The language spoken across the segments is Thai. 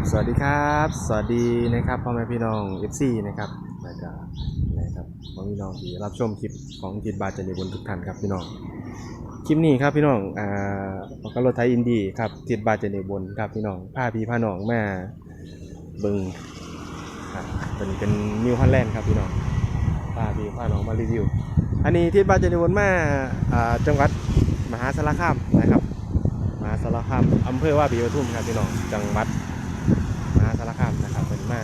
บสวัสดีครับ สวัสดีนะครับพ่อแม่พี่น้อง FC นะครับแล้วก็นะครับพ่อแม่พี่น้องที่รับชมคลิปของจิตบาจันทบุญทุกท่านครับพี่น้อง คลิปนี้ครับพี่น้องอ่าของกรถไทยอินดี้ครับจิตบาจันทบุญครับพี่น้องพาพี่พาน้องมาเบึงครับเป็นเป็นนิวฮอลแลนด์ครับพี่น้องพาพี่พาน้องมารีวิว อันนี้ทิศบาจันทบุญมาอ่าจังหวัดมหาสารคามนะครับมหาสารคามอำเภอว่าปีปทุมครับพี่น้องจังหวัดมหาสารคามนะครับเป็นมา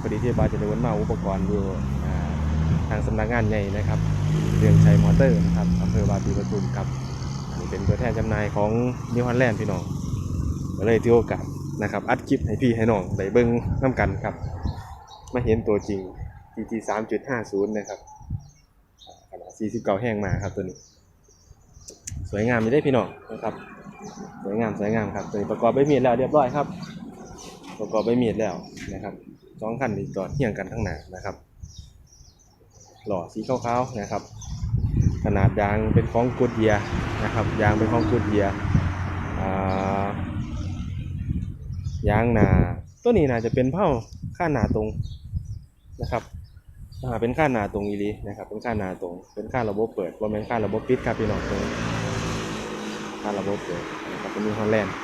พอดี ที่บาจะได้วนมาอุปกรณ์อยู่ทางสำนักงานใหญ่นะครับเรืองชัยมอเตอร์นะครับอำเภอวาปีปทุมครับนนี้เป็นตัวแทนจำหน่ายของนิวฮอลแลนด์พี่น้องก็เลยที่โอกาสนะครับอัดคลิปให้พี่ให้น้องได้เบิ้งน้ำกันครับมาเห็นตัวจริง GT 3.50 นะครับอ่าขนาด49แห้งมาครับตัวนี้ สวยงามไม่ได้พี่น้องนะครับสวยงามสวยงามครับตัวนี้ประกอบใบมีดแล้วเรียบร้อยครับ ประกอบใบมีดแล้วนะครับ สองคันที่จอดเทียงกันข้างหน้านะครับ หล่อสีขาวๆนะครับ ขนาดยางเป็นของกูดเยียนะครับ ยางเป็นของกูดเยียยางหนาตัวนี้น่าจะเป็นเผ้าข้าหนาตรงนะครับเป็นข้าหนาตรงอีลีนะครับ เป็นข้าหนาตรง เป็นข้าระบบเปิดว่าเป็นข้าระบบปิดครับพี่น้องตรงนี้าระบบเลยนะครับเป็นนิวฮอลแลนด์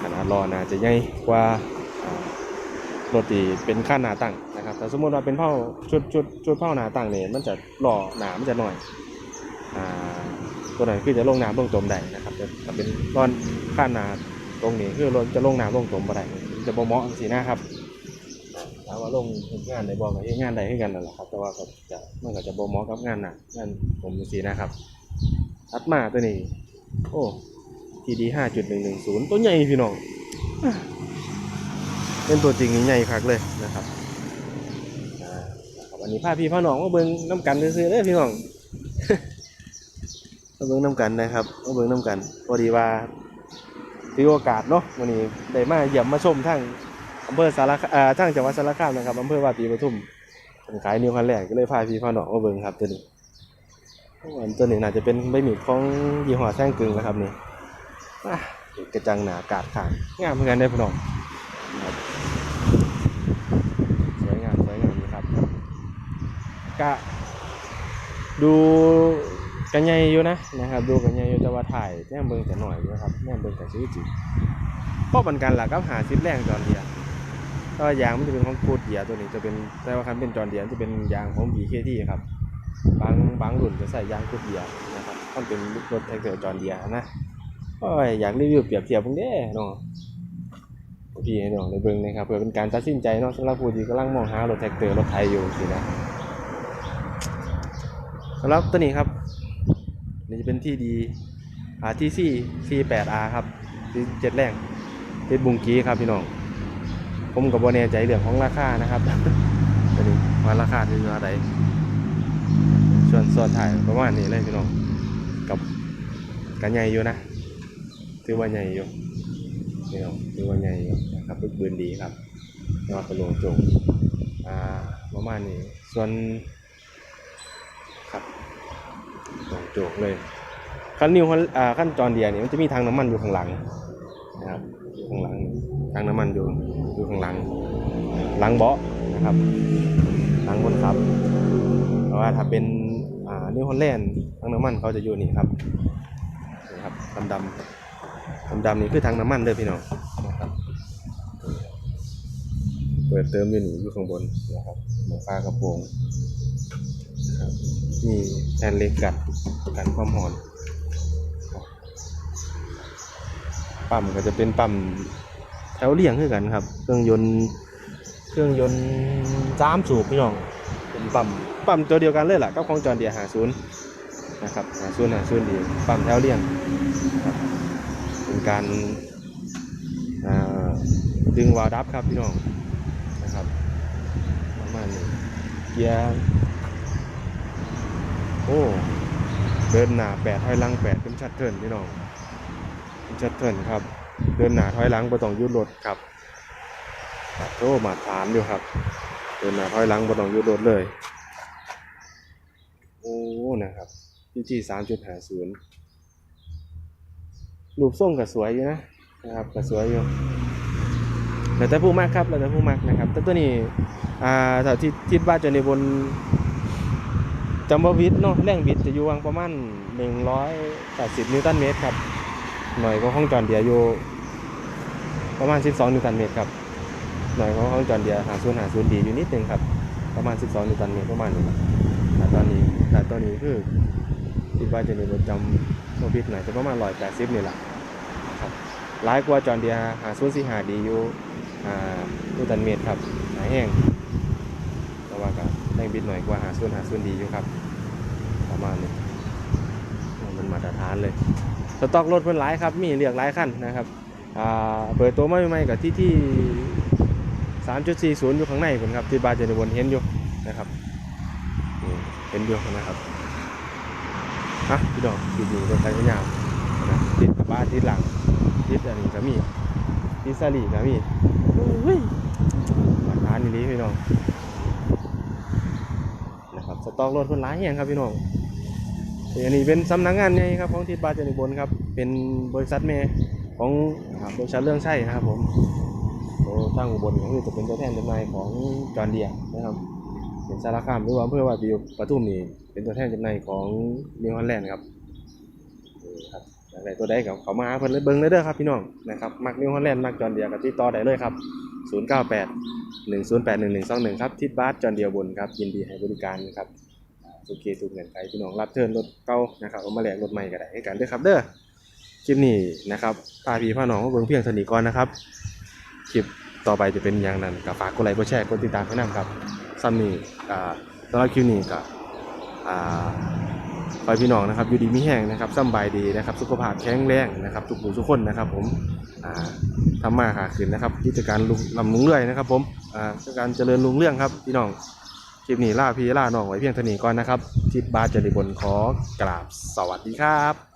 ขนาดล้อน่าจะใหญ่กว่า รถที่เป็นข้านหนาตั้งนะครับแต่สมมติว่าเป็นเผาชุดชุดชุดเผาหนาตั้งเนี่ยมันจะหล้อหนามันจะหน่อยอ่าตัวไหนคือจะลงน้ำลงจมได้นะครับแต่เป็นก้อนข้านหนาตรงนี้คือรถจะลงน้ำลงจมบ่ได้จะบ่เหมาะสีหน้าครับถามว่าลงงานได้บ่ก็เฮ็ดงานได้คือกันนั่นแหละครับ แต่ว่าก็จะมันก็จะบ่เหมาะกับงานหนักงานผมสีนะครับถัดมาตัวนี้ โอ้ TD ห้าจุดหนึ่งหนึ่งศูนย์ตัวใหญ่พี่น้อง เป็นตัวจริงนี่ใหญ่คักเลยนะครับอ่านะครับอันนี้พาพี่พาน้องมาเบิ่งน้ำกันซื้อๆเด้อพี่น้องมาเบิ่งน้ำกันนะครับมาเบิ่งน้ำกันพอดีว่าถือโอกาสเนาะวันนี้ได้มาเยี่ยมมาชมทั้งอำเภอสารคอ่าทั้งจังหวัดสารคามนะครับอำเภอวาปีปทุมเป็นขายนิวคันแรกก็เลยพาพี่พาน้องมาเบิ่งครับตัวนี้อันตัวนี้น่าจะเป็นใบมีดของยี่ห้อแซงกึ่งนะครับนี่อะกระจังหนากาดขางงามเหมือนกันได้อพี่น้องครับ สวยงามสวยงามนะครับกะดูกันใหญ่อยู่นะนะครับ ดูกันใหญ่อยู่แต่ว่าถ่ายแน่เบิ่งแต่หน่อยนะครับแน่เบิ่งแต่ชื่อจิเพราะมันกันหลักก็หาซิปแรงจอนเดียแต่ว่ายางมันจะเป็นของกูดเดียตัวนี้จะเป็นแต่ว่าคันเป็นจอนเดียจะเป็นยางของ BKT ครับบางบางรุ่นจะใส่ยางกุดเดียนะครับมันเป็นรถแท็กเตอร์จอนเดียนะโอ้ยอยากรีวิวเปรียบเทียบพิ่งเด้เนาะ พี่ให้น้องได้เบิ่งนะครับเพื่อเป็นการตัดสินใจเนาะสำหรับผู้ที่กำลังมองหารถแท็กเตอร์รถไทยอยู่สินะสำหรับตัวนี้ครับนี่จะเป็นที่ดีอาที่ซี่ C8R ครับที่เจ็ดแรงที่บุงกี้ครับพี่น้องผมกับโบแน่ใจเรื่องของราคานะครับตัวนี้ว่าราคาที่เท่าไหร่ส่วนส่วนถ่ายประมาณนี้เลยพี่น้องกับกันใหญ่อยู่นะถือว่าใหญ่อยู่ พี่น้องถือว่าใหญ่นะครับบึกบืนดีครับยอดกระโหลกโจงอ่าประมาณนี้ส่วนครับโหลงโจกเลยขั้นนิวขั้นอ่าขั้นจอนเดียนี่มันจะมีทางน้ำมันอยู่ข้างหลังนะครับอยู่ข้างหลังทางน้ำมันอยู่อยู่ข้างหลัง หลังเบาะนะครับหลังคนขับเพราะว่าถ้าเป็นอ่านิวฮอลแลนด์ทางน้ำมันเขาจะอยู่นี่ครับนี่ครับดำดำ ดำๆนี่คือทางน้ำมันเลยพี่น้องนะครับเปิดเติมอยู่นี่อยู่ข้างบนนะครับหมวกฟ้ากระโปรงนะครับมีแทนเหล็กกัดกันความหอนปั๊มก็จะเป็นปั๊มแถวเลี่ยงคือกันครับ เครื่องยนต์เครื่องยนต์สามสูบพี่น้องเป็นปั๊มปั๊มตัวเดียวกันเลยแหละกับของจอร์เดียหาศูนย์นะครับหาศูนย์หาศูนย์ดีปั๊มแถวเลี่ยงครับ การดึงวาวดับครับพี่น้องนะครับประมาณนี้เกียร์โอ้เดินหน้าแปดถอยหลังแปดเป็นชัดเทินพี่น้องเป็นชัดเทินครับ เดินหน้าถอยหลังบ่ต้องยุดรถครับครับโอ้มาตรฐานอยู่ครับ เดินหน้าถอยหลังบ่ต้องยุดรถเลย โอ้นะครับที่ที่สามจุดห้าศูนย์ รูปทรงก็สวยอยู่นะนะครับก็สวยอยู่แล้วแต่ผู้มักครับแล้วแต่ผู้มักนะครับ แต่ตัวนี้อ่าถ้าที่คิดว่าจะในบนจำบวิดเนาะแรงบิดจะอยู่วังประมาณ180นิวตันเมตรครับหน่อยก็ห้องจอนเดียอยู่ประมาณ 12 นิวตันเมตรครับหน่อยก็ห้องจอนเดียหาศูนย์หาศูนย์ดีอยู่นิดนึงครับประมาณ 12 นิวตันเมตรประมาณนี้แต่ตอนนี้แต่ตอนนี้คือคิดว่าจะในบนจำ บ่วิดหน่อยจะประมาณ180นี่แหละครับหลายกว่าจอนเดียหาศูนย์สี่หาดีอยู่อ่าลูตันเมตรครับหาแห้งแต่ว่าก็แรงบิดหน่อยกว่าหาส่วนหาส่วนดีอยู่ครับ ประมาณนี้มันมาตรฐานเลยสต็อกรถเพิ่นหลายครับ มีเรียกหลายคันนะครับอ่าเปิดตัวมาใหม่ๆกับที่ที่3.40อยู่ข้างในผมครับที่บาร์เจนวนเห็นอยู่นะครับเห็นอยู่นะครับ ฮะพี่น้องดีดีรถไฟยาวๆนะติดกระบะติดหลังติดอันนี้ก็มีติดซาลีก็มีเฮ้ยมาทานนี่ลีพี่น้องนะครับสต็อกรถคนร้ายแห่งครับพี่น้องอันนี้เป็นสำนักงานใหญ่ครับของทิศบาจานิบนครับ เป็นบริษัทแม่ของอ่าบริษัทเรื่องใช่นะครับผมโอ้ตั้งอุบลก็คือจะเป็นตัวแทนจำหน่ายของจอร์เดียนะครับเป็นสารคามหรือว่าอำเพื่อว่าปีปทุมนี่ เป็นตัวแทนจำหน่ายของนิวฮอลแลนด์ครับครับอะไรตัวใดกับเขามาหาเพิ่นเลยเบิ่งเลยเด้อครับพี่น้องนะครับมักนิวฮอลแลนด์มักจอร์เดียกับติดต่อได้เลยครับ 098 108 1121ครับทิศบาสจอนเดียบนครับยินดีให้บริการครับอ่าทุกเคทุกเงื่อนไขพี่น้องรับเทิร์นรถเก่านะครับเอามาแลกรถใหม่ก็ได้ให้กันเด้อครับเด้อคลิปนี้นะครับพาพี่พาน้องเบิ่งเพียงเท่านี้ก่อนนะครับคลิปต่อไปจะเป็นอย่างนั้นก็ฝากกดไลค์กดแชร์กดติดตามให้นำครับซัมนี่อ่าสำหรับคลิปนี้ก็ อ่าขอยพี่น้องนะครับอยู่ดีมีแห้งนะครับสำบายดีนะครับสุขภาพแข็งแรงนะครับทุกผู้ทุกคนนะครับ ผมทำมาหาขึ้นนะครับกิจการลุงลำลุงเรื่อยนะครับ ผมอ่ากิจการเจริญลุงเรื่องครับพี่น้องคลิปนี้ล่าพี่ล่าน้องไว้เพียงเท่านี้ก่อนนะครับทิศบาเจริบนขอกราบสวัสดีครับ